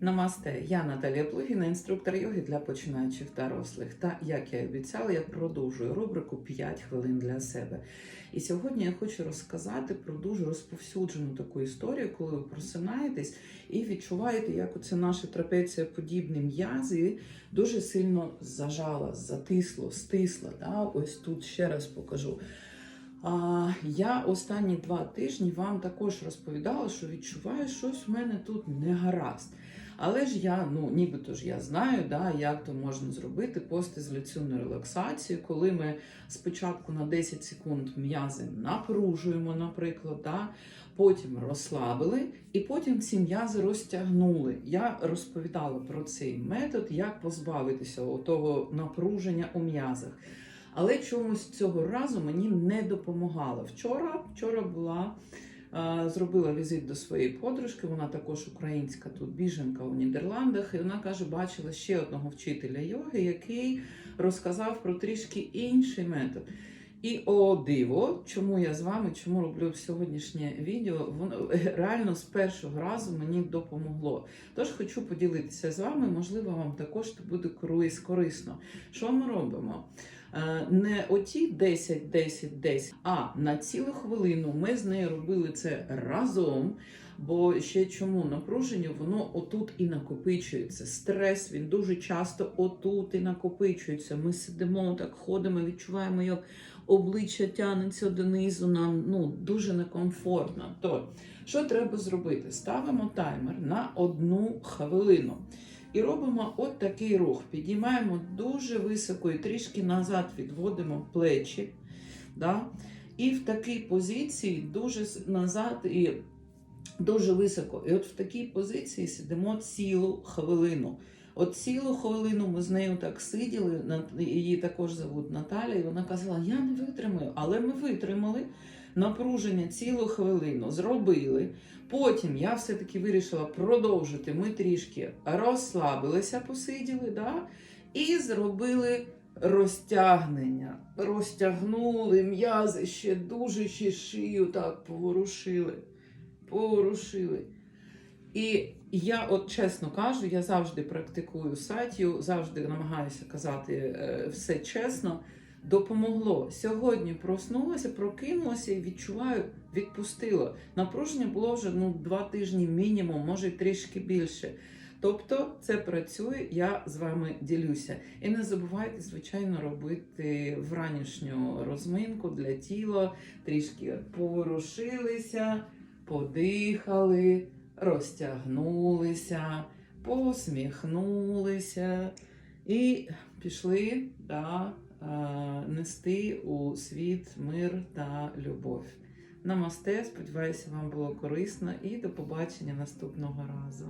Намасте, я Наталія Плугіна, інструктор йоги для починаючих дорослих. Та як я і обіцяла, я продовжую рубрику 5 хвилин для себе. І сьогодні я хочу розказати про дуже розповсюджену таку історію, коли ви просинаєтесь і відчуваєте, як оце наше трапецієподібне м'язи дуже сильно зажало, затисло, стисло. Да? Ось тут ще раз покажу. А, я останні два тижні вам також розповідала, що відчуваю, щось в мене тут не гаразд. Але ж я, ну нібито ж я знаю, да, як то можна зробити постізоляційну релаксацію, коли ми спочатку на 10 секунд м'язи напружуємо, наприклад, да, потім розслабили, і потім ці м'язи розтягнули. Я розповідала про цей метод, як позбавитися того напруження у м'язах. Але чомусь цього разу мені не допомагало. Вчора, вчора була. Зробила візит до своєї подружки, вона також українська тут біженка у Нідерландах, і вона каже, бачила ще одного вчителя йоги, який розказав про трішки інший метод. І о диво, чому я з вами, чому роблю сьогоднішнє відео, воно реально з першого разу мені допомогло. Тож хочу поділитися з вами, можливо, вам також буде корис- корисно. Що ми робимо? Е, Не оті 10, 10, 10, а на цілу хвилину ми з нею робили це разом. Бо ще чому напруження, воно отут і накопичується. Стрес він дуже часто отут і накопичується. Ми сидимо, так ходимо, відчуваємо, як обличчя тягнеться донизу. Нам ну дуже некомфортно. То що треба зробити? Ставимо таймер на одну хвилину. І робимо от такий рух. Підіймаємо дуже високо і трішки назад відводимо плечі. Да? І в такій позиції дуже назад і дуже високо. І от в такій позиції сидимо цілу хвилину. От цілу хвилину ми з нею так сиділи, її також зовуть Наталя, і вона казала: Я не витримаю, але ми витримали напруження цілу хвилину, зробили. Потім я все-таки вирішила продовжити. Ми трішки розслабилися, посиділи, да? і зробили розтягнення. Розтягнули м'язи ще дуже ще шию так поворушили. Поворушили. І я, от чесно кажу, я завжди практикую сатію, завжди намагаюся казати е, все чесно. Допомогло. Сьогодні проснулася, прокинулася і відчуваю, відпустило. Напруження було вже ну, два тижні мінімум, може трішки більше. Тобто це працює, я з вами ділюся. І не забувайте, звичайно, робити вранішню розминку для тіла, трішки поворушилися, подихали, розтягнулися, посміхнулися і пішли да, е, нести у світ мир та любов. Намасте, сподіваюся, вам було корисно і до побачення наступного разу.